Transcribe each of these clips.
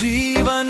जीवन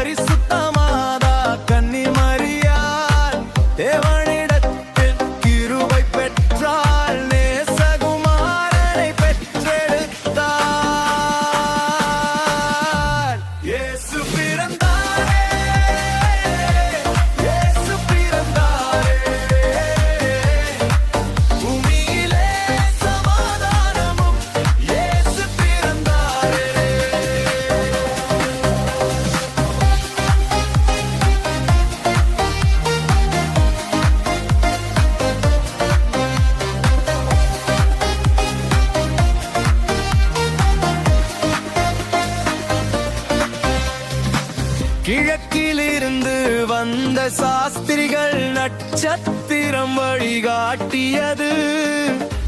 Борису கிழக்கிலிருந்து வந்த சாஸ்திரிகள் நட்சத்திரம் வழிகாட்டியது.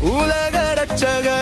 உலக ரட்சகர்